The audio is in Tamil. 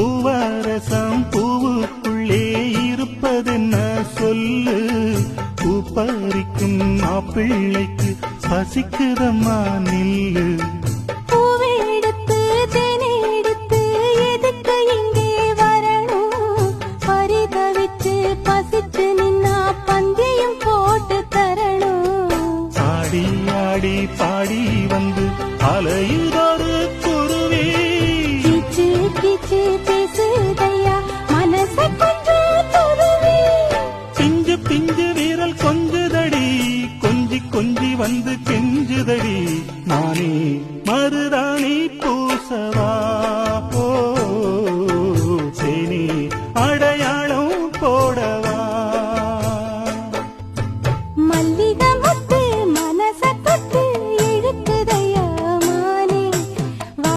பூவரசம் பூவுக்குள்ளே இருப்பதென்ன சொல்லு? பூ பறிக்கும் மாப்பிள்ளைக்கு பசிக்குதம்மா நில்லு. ஆடி பாடி வந்து அலையுதொரு குருவி. கீச்சு கீச்சு வந்து கெஞ்சுதடி. நானே மருதாணி பூசவா. ஓ சேனி அடையா